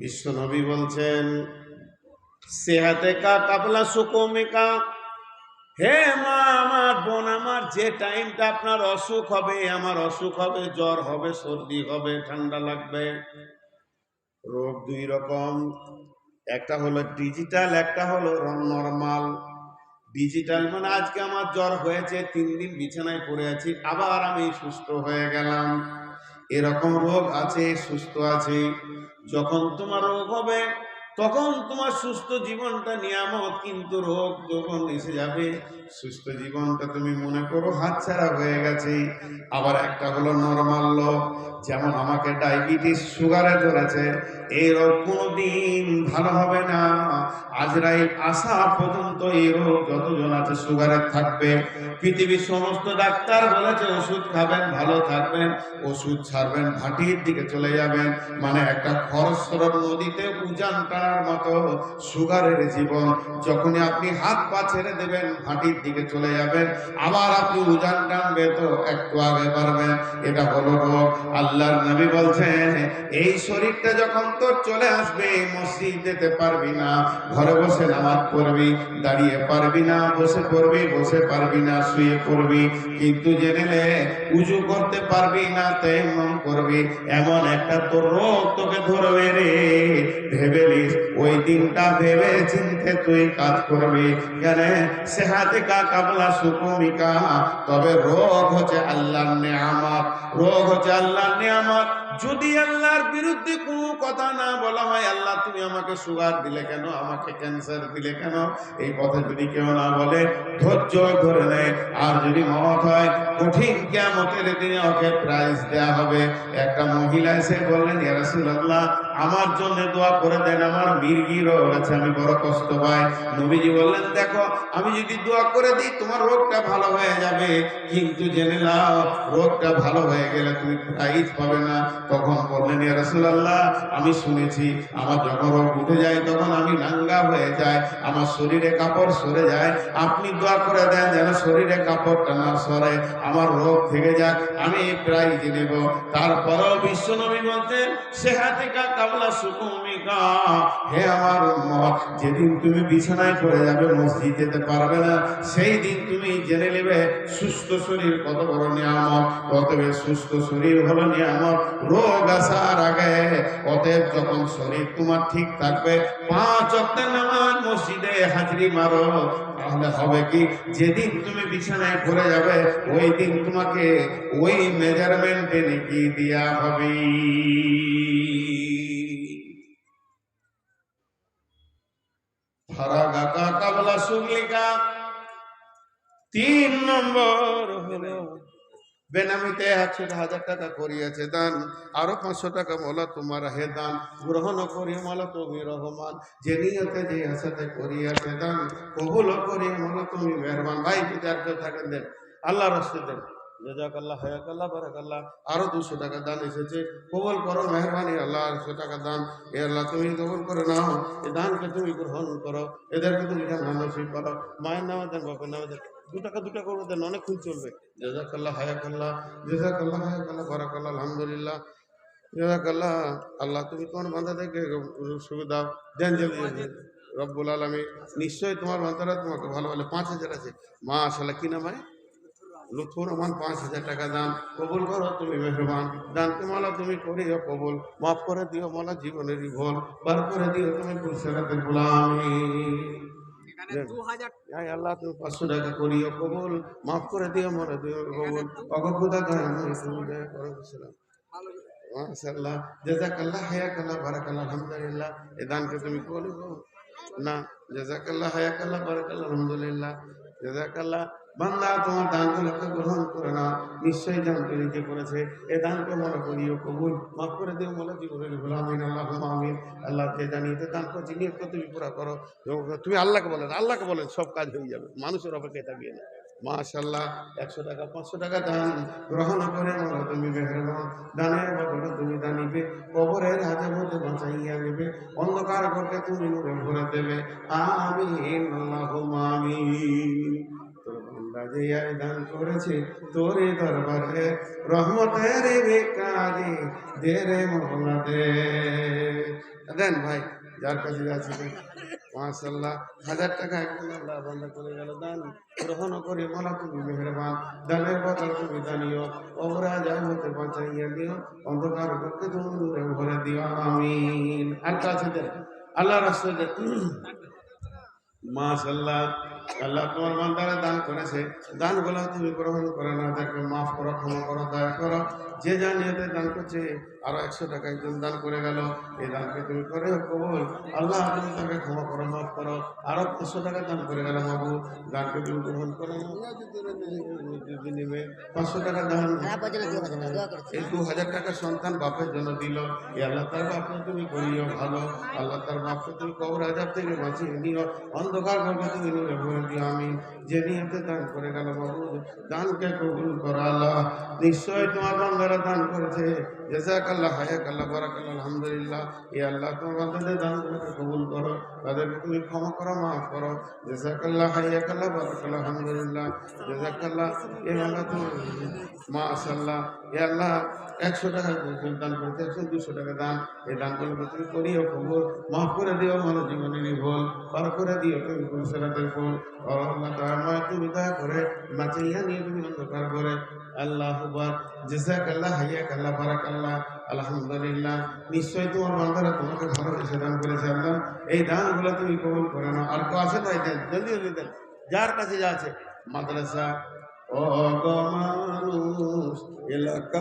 বিশ্বনবী বলছেন, সেহাতে কা কাবলা সুকমিকা হে মা, আমার বোন, আমার যে টাইমটা আপনার অসুখ হবে, আমার অসুখ হবে, জ্বর হবে, সর্দি হবে, ঠান্ডা লাগবে। রোগ দুই রকম, একটা হলো ডিজিটাল, একটা হলো নর্মাল। ডিজিটাল মানে আজকে আমার জ্বর হয়েছে, তিন দিন বিছানায় পড়ে আছি, আবার আমি সুস্থ হয়ে গেলাম। এরকম রোগ আছে, সুস্থ আছে। যখন তোমার রোগ হবে, তখন তোমার সুস্থ জীবনটা নিয়ামত কিন্তু রোগ যখন এসে যাবে সুস্থ জীবনটা তুমি মনে করো, হাতছাড়া হয়ে গেছে। আবার একটা হলো নর্মাল লোক যেমন আমাকে ডায়াবেটিস, সুগারে ধরেছে। এই রোগ কোনোদিন ভালো হবে না। আজরাইল আসা পর্যন্ত এই রোগ যতজন আছে সুগারে থাকবে। পৃথিবীর সমস্ত ডাক্তার বলেছে, ওষুধ খাবেন, ভালো থাকবেন, ওষুধ ছাড়বেন, ভাটির দিকে চলে যাবেন। মানে একটা খরস্বর নদীতে উজান টানার মতো সুগারের জীবন। যখনই আপনি হাত পা ছেড়ে দেবেন, ভাটির দিকে চলে যাবেন। আবার আপনি উজান টানবে তো একটু আগে পারবেন। এটা হলো রোগ। আল্লাহর নবী বলছেন, এই শরীরটা যখন তোর চলে আসবে, মসজিদ যেতে পারবি না। ঘরে বসে নামাজ পড়বি, দাঁড়িয়ে পারবি না। বসে পড়বি, বসে পারবি না। শুয়ে পড়বি। কিন্তু জেনে নে, উজু করতে পারবি না তেমন করবি। এমন একটা তোর রোগ তোকে ধরবে রে। ভেবে নিস, ওই দিনটা ভেবে চিনতে তুই কাজ করবি। কেন? সেহাতে কা কাবলা সুকুমিকা। তবে রোগ হচ্ছে আল্লাহর নেয়ামত। রোগ হচ্ছে আল্লাহর নেয়ামত। যদি আল্লাহর বিরুদ্ধে কোনো কথা না বলা হয়, আল্লাহ তুমি আমাকে সুগার দিলে কেন? আমাকে ক্যান্সার দিলে কেন? এই কথা যদি কেউ না বলে, ধৈর্য ধরে নেয় আর যদি মত হয়, কঠিন কেমতের দিনে ওকে প্রাইজ দেয়া হবে। একটা মহিলা এসে বললেন ইয়ারসুল্লাহ আমার জন্য দোয়া করে দেন, আমার মির্গি রোগ আছে আমি বড় কষ্ট পাই। নবীজি বললেন, দেখো, আমি যদি দোয়া করে দিই, তোমার রোগটা ভালো হয়ে যাবে। কিন্তু জেনে নাও, রোগটা ভালো হয়ে গেলে তুমি প্রাইজ পাবে না। তখন বললেন ইয়ারসুল্লাহ আমি শুনেছি, আমার যখন রোগ উঠে যায়, তখন আমি নাঙ্গা হয়ে যায় আমার শরীরে কাপড় সরে যায়। আপনি দোয়া করে দেন যেন শরীরে কাপড়টা না সরে, আমার রোগ থেকে যাক, আমি প্রাইজ নেব। তারপরেও বিশ্বনবী বলতেন কাবলা সুকুমিকা হে আমার উম্মত, যেদিন তুমি বিছানায় পড়ে যাবে, মসজিদ যেতে পারবে না, সেই দিন তুমি জেনে নেবে সুস্থ শরীর কত বড় নিয়ামত। অতএব সুস্থ শরীর হলো নিয়ামত। রোগ আসার আগে অতএব যখন শরীর তোমার ঠিক থাকবে, পাঁচ অক্টের নামাজ মসজিদে হাজরি মারো। তাহলে হবে কি? যেদিন তুমি বিছানায় পড়ে যাবে, ওই দিন তোমাকে ওই মেজারমেন্টে নাকি দেয়া হবে। ফারাগাকা কাবলা সুগলিকা। তিন নম্বর হলো, বেনামিতে একশো হাজার টাকা করিয়াছে দান, আরও পাঁচশো টাকা বলা তোমার হে দান, গ্রহণ করি মালা তুমি রহমান, যে নিয়তে যে আশাতে করিয়াছে দান, কবুল করি মালা তুমি মেহরবান। ভাই, যদি আর কেউ থাকেন দেন আল্লাহ রস্তে দেন। জাজাক আল্লাহ হায়াক আল্লাহ বারাক আল্লাহ আরও দুশো টাকা দান এসেছে। কবল করো, মেহরবানি, আল্লাহ আটশো টাকা দান। এ আল্লাহ, তুমি কবল করে নাও, এ দানকে তুমি গ্রহণ করো। এদেরকে তুমি নসিব করো। মায়ের নামে দেন, বাপের নামে দেন, দু টাকা দু টাকা করে দেন অনেকক্ষণ চলবে। জাজাকাল্লাহ, হায়াকাল্লাহ জাজাকাল্লাহ, হায়াকাল্লাহ, বারাকাল্লাহ, আলহামদুলিল্লাহ। জাজাকাল্লাহ, আল্লাহ, তুমি কোন বান্ধা থেকে সুবিধা দেন জলদি রব্বুল আলমী নিশ্চয়ই তোমার বান্ধারা তোমাকে ভালো ভালো পাঁচ হাজার আছে। মা আসলে কি নাম হয় লুৎফুর রহমান পাঁচ হাজার টাকা দান কবুল করো তুমি মেহরবান। দানকে মালা তুমি করিও কবুল মাফ করে দিও মালা জীবনেরই ভুল বার করে দিও তুমি পুরসারাতের গোলামি। আয় আল্লাহ তুমি পাঁচশো টাকা করিও কবুল মাফ করে দিও দিও কবুল অগভুতা গায়ে আমি তুমি দয়া করো সালাম মাশাআল্লাহ জাযাকাল্লাহ হায়াকাল্লাহ বারাকাল্লাহ আলহামদুলিল্লাহ। এই দানকে তুমি কবুল না জাযাকাল্লাহ হায়াকাল্লাহ বারাকাল্লাহ আলহামদুলিল্লাহ। জাযাকাল্লাহ বান্দা তোমার দানগুলোকে গ্রহণ করে না, নিশ্চয়ই জানতে নিজে করেছে। এ দানকে মনে করিও কবুল। মাফ করে দিও মোলা জীবনের গোলামিন আল্লাহ আমিন আল্লাহ যে জানিয়ে দান করছি নিয়ে তুমি পুরা করো। তুমি আল্লাহকে বলেন আল্লাহকে বলেন সব কাজ হয়ে যাবে। মানুষের অপেক্ষায় থাকবে না। মাশাল্লাহ একশো টাকা, পাঁচশো টাকা দান গ্রহণ করে মোলা তুমি মেহরবান। দানের বদলে তুমি দানিবে কবরের হাতে মধ্যে বাঁচাইয়া নেবে। অন্ধকার ঘরকে তুমি নূরে ভরে দেবে। আল্লাহুম্মা আমিন। দান করেছে। তোরে দরবারে রহমতের কাজে দে রে দেন ভাই, যার কাছে মাশাল্লাহ হাজার টাকা একজন আল্লাহ বন্ধ করে গেল। দান গ্রহণ করে বলা তুমি মেহরবান, দানের বদল তুমি দানিও ওরা যা হতে বাঁচাইয়া দিও অন্ধকার করতে তুমি দূরে ভরে দিও, আমিন। আর কাছে দেন আল্লাহ আল্লাহ তোমার বান্দারা দান করেছে। দানগুলো তুমি গ্রহণ করে না তাকে মাফ করো, ক্ষমা করো, দয়া করো। যে যা নিয়তে দান করছে, আরও একশো টাকা একজন দান করে গেল। এই দানকে তুমি করে কবল। আল্লাহ, তুমি তাকে ক্ষমা করো, মাফ করো। আরও পাঁচশো টাকা দান করে গেল বাবু দানকে তুমি গ্রহণ করো। নেবে পাঁচশো টাকা দান। হাজার এই দু হাজার টাকা সন্তান বাপের জন্য দিল। এই আল্লাহ তার বাপকে তুমি করিও ভালো। আল্লাহ তার বাপকে তুমি কবর আজাব থেকে বাঁচিয়ে নিও। অন্ধকার করবে তুমি নূরে ভরে দিও আমি যে নিয়তে দান করে গেল বাবু, দানকে কবুল করো আল্লাহ। নিশ্চয় তোমার বান্দারা দান করেছে। জেসাক আল্লাহ হায়াক আল্লাহ বারাক আল্লাহ আলহামদুলিল্লাহ। এ আল্লাহ তোমার বান্দাদের দানগুলোকে কবুল করো। তাদেরকে তুমি ক্ষমা করো, মাফ করো। জেসাক আল্লাহ হায়াক আল্লাহ বারাক আল্লাহ আলহামদুলিল্লাহ। জেসাক আল্লাহ এ আল্লাহ তোমার মাশাল্লাহ এ আল্লাহ একশো টাকা দান করেছে, একশো দুশো টাকা দান। এই দান করলে তুমি করিও কবুল। মাফ করে দিও মানব জীবনে ভুল পার করে দিও তুমি ভুল। আল্লাহ দয়াময় তুমি দয়া করে বাঁচাইয়া নিয়ে তুমি অন্ধকার করে। আল্লাহ হুবার জেসাক আল্লাহ হাইয়াক আল্লাহ বারাক আল্লাহ আলহামদুলিল্লাহ নিশ্চয় তোমার বান্দারা তোমাকে ভালোবেসে দান করেছে আল্লাহ। এই দানগুলো তুমি কবুল করে নাও। আর কেউ আছে তাই দেন জলদি জলদি দেন। যার কাছে যা আছে। মাদ্রাসা গো এলাকা